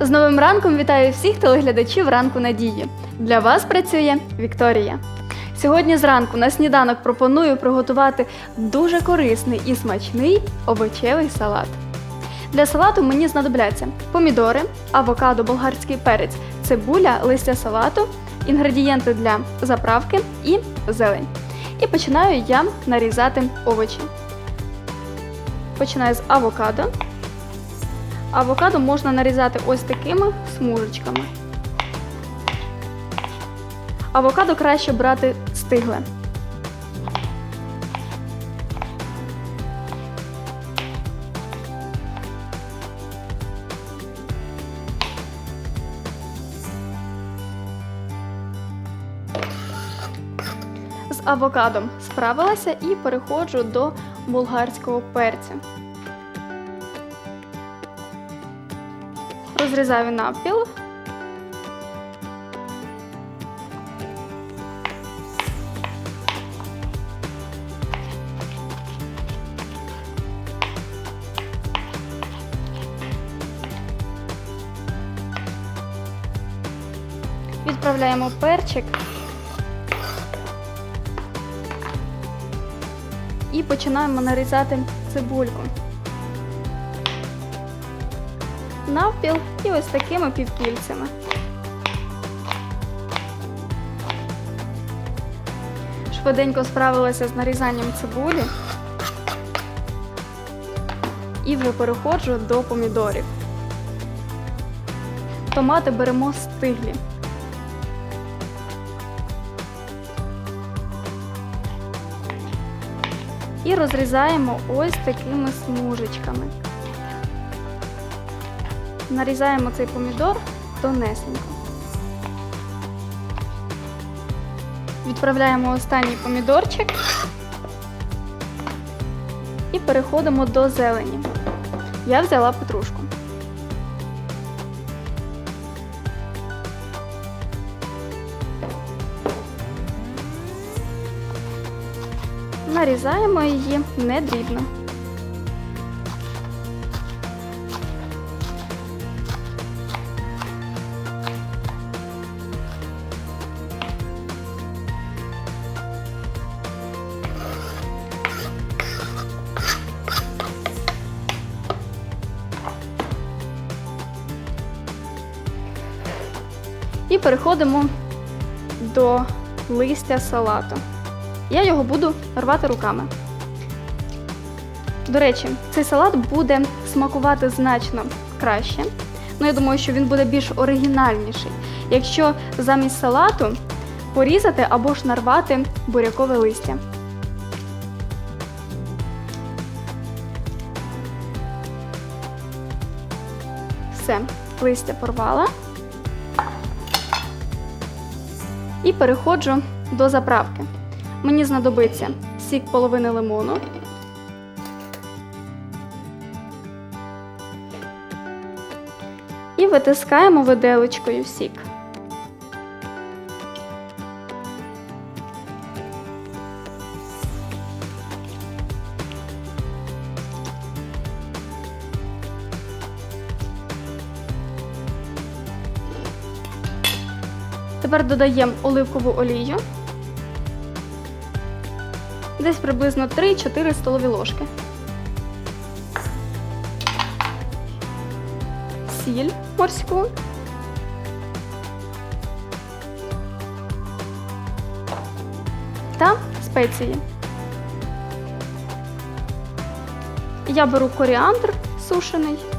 З новим ранком вітаю всіх телеглядачів ранку надії. Для вас працює Вікторія. Сьогодні зранку на сніданок пропоную приготувати дуже корисний і смачний овочевий салат. Для салату мені знадобляться помідори, авокадо, болгарський перець, цибуля, листя салату, інгредієнти для заправки і зелень. І починаю я нарізати овочі. Починаю з авокадо. Авокадо можна нарізати ось такими смужечками. Авокадо краще брати стигле. З авокадом справилася і переходжу до болгарського перця. Розрізаю навпіл. Відправляємо перчик. І починаємо нарізати цибульку. Навпіл і ось такими півкільцями. Швиденько справилася з нарізанням цибулі. І вже переходжу до помідорів. Томати беремо стиглі. І розрізаємо ось такими смужечками. Нарізаємо цей помідор тонесенько. Відправляємо останній помідорчик і переходимо до зелені. Я взяла петрушку. Нарізаємо її не дрібно. І переходимо до листя салату. Я його буду рвати руками. До речі, цей салат буде смакувати значно краще. Ну, я думаю, що він буде більш оригінальніший. Якщо замість салату порізати або ж нарвати бурякове листя. Все, листя порвала. І переходжу до заправки. Мені знадобиться сік половини лимону. І витискаємо виделочкою сік. Тепер додаємо оливкову олію. Десь приблизно 3-4 столові ложки. Сіль морську. Та спеції. Я беру коріандр сушений.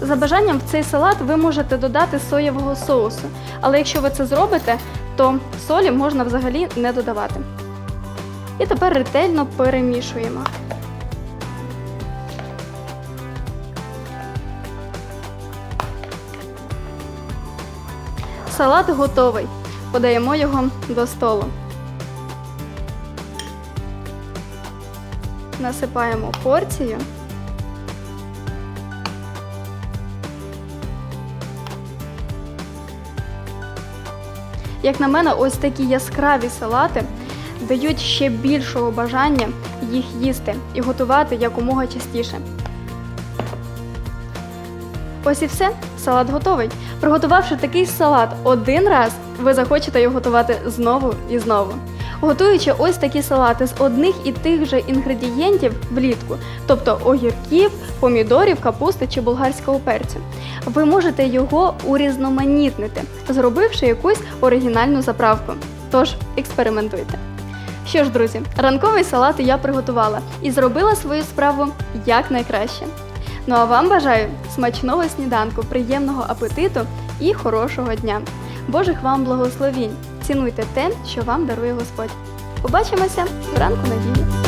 За бажанням в цей салат ви можете додати соєвого соусу, але якщо ви це зробите, то солі можна взагалі не додавати. І тепер ретельно перемішуємо. Салат готовий. Подаємо його до столу. Насипаємо порцію. Як на мене, ось такі яскраві салати дають ще більшого бажання їх їсти і готувати якомога частіше. Ось і все, салат готовий. Приготувавши такий салат один раз, ви захочете його готувати знову і знову. Готуючи ось такі салати з одних і тих же інгредієнтів влітку, тобто огірків, помідорів, капусти чи болгарського перцю, ви можете його урізноманітнити, зробивши якусь оригінальну заправку. Тож експериментуйте. Що ж, друзі, ранковий салат я приготувала і зробила свою справу якнайкраще. Ну а вам бажаю смачного сніданку, приємного апетиту і хорошого дня. Божих вам благословінь! Цінуйте те, що вам дарує Господь. Побачимося вранку надії!